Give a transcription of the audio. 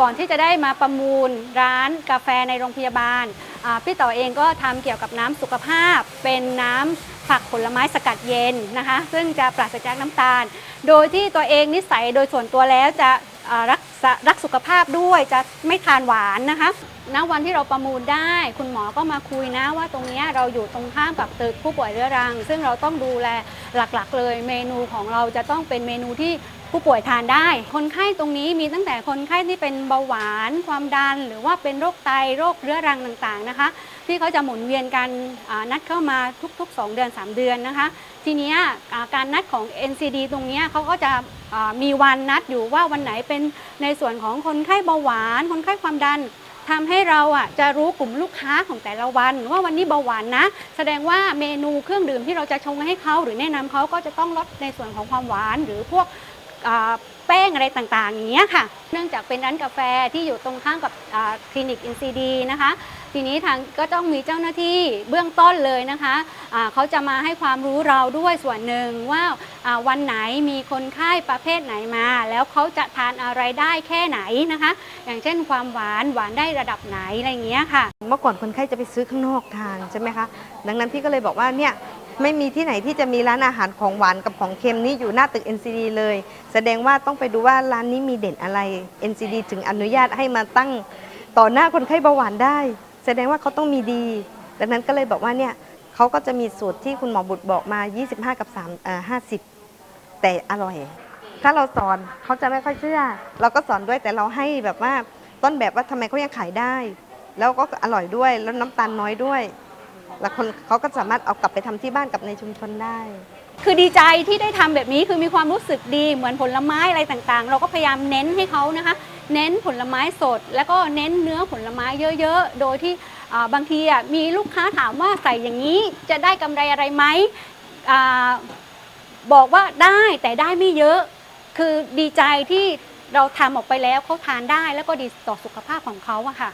ก่อนที่จะได้มาประมูลร้านกาแฟในโรงพยาบาล พี่ต่อเองก็ทำเกี่ยวกับน้ำสุขภาพ เป็นน้ำผักผลไม้สกัดเย็นนะคะ ซึ่งจะปราศจากน้ำตาล โดยที่ตัวเองนิสัยโดยส่วนตัวแล้วจะ รักษารักสุขภาพด้วยจะไม่ทานหวานนะคะณวันที่เราประมูลได้ คุณหมอก็มาคุยนะว่าตรงนี้เราอยู่ตรงข้ามกับตึกผู้ป่วยเรื้อรัง ซึ่งเราต้องดูแลหลักๆ เลย เมนูของเราจะต้องเป็นเมนูที่ผู้ป่วยทานได้ คนไข้ตรงนี้มีตั้งแต่คนไข้ที่เป็นเบาหวาน ความดัน หรือว่าเป็นโรคไตโรคเรื้อรังต่างๆนะคะ ที่เขาจะหมุนเวียนกันนัดเข้ามาทุก ๆ 2 เดือน 3 เดือนนะคะ ทีนี้การนัดของ NCD ตรงนี้เขาก็จะ มีวันนัดอยู่ว่าวันไหนเป็นในส่วนของคนไข้เบาหวาน คนไข้ความดันทำให้เราอะจะรู้กลุ่มลูกค้าของแต่ละวัน ว่าวันนี้เบาหวานนะ แสดงว่าเมนูเครื่องดื่มที่เราจะชงให้เขาหรือแนะนำเขาก็จะต้องลดในส่วนของความหวาน หรือพวกอ่าแป้งอะไรต่างๆอย่างเงี้ยค่ะ เนื่องจากเป็นร้านกาแฟที่อยู่ตรงข้ามกับอ่าคลินิก NCD นะคะ ทีนี้ทางก็ต้องมีเจ้าหน้าที่เบื้องต้นเลยนะคะอ่าเขาจะมาให้ความรู้เราด้วยส่วนหนึ่งว่า วันไหนมีคนไข้ประเภทไหนมา แล้วเขาจะทานอะไรได้แค่ไหนนะคะ อย่างเช่นความหวานหวานได้ระดับไหนอะไรเงี้ยค่ะ เมื่อก่อนคนไข้จะไปซื้อข้างนอกทานใช่ไหมคะดังนั้นพี่ก็เลยบอกว่าเนี่ยไม่มีที่ไหนที่จะมีร้านอาหารของหวานกับของเค็มนี่อยู่หน้าตึก NCD เลย แสดงว่าต้องไปดูว่าร้านนี้มีเด่นอะไร NCD ถึงอนุญาตให้มาตั้งต่อหน้าคนไข้เบาหวานได้ แสดงว่าเขาต้องมีดี ดังนั้นก็เลยบอกว่าเนี่ยเขาก็จะมีสูตรที่คุณหมอบุตรบอกมา 25 กับ3 50 แต่อร่อย ถ้าเราสอนเขาจะไม่ค่อยเชื่อ เราก็สอนด้วยแต่เราให้แบบว่าต้นแบบว่าทำไมเขายังขายได้ แล้วก็อร่อยด้วยแล้วน้ำตาลน้อยด้วย แล้วคนเขาก็สามารถเอากลับไปทำที่บ้านกับในชุมชนได้ คือดีใจที่ได้ทำแบบนี้คือมีความรู้สึกดีเหมือนผลไม้อะไรต่างๆ เราก็พยายามเน้นให้เขานะคะ เน้นผลไม้สด แล้วก็เน้นเนื้อผลไม้เยอะๆ โดยที่อ่าบางทีอะมีลูกค้าถามว่าใส่อย่างนี้จะได้กำไรอะไรไหมอา บอกว่าได้แต่ได้ไม่เยอะ คือดีใจที่เราทำออกไปแล้วเขาทานได้แล้วก็ดีต่อสุขภาพของเขาอะค่ะ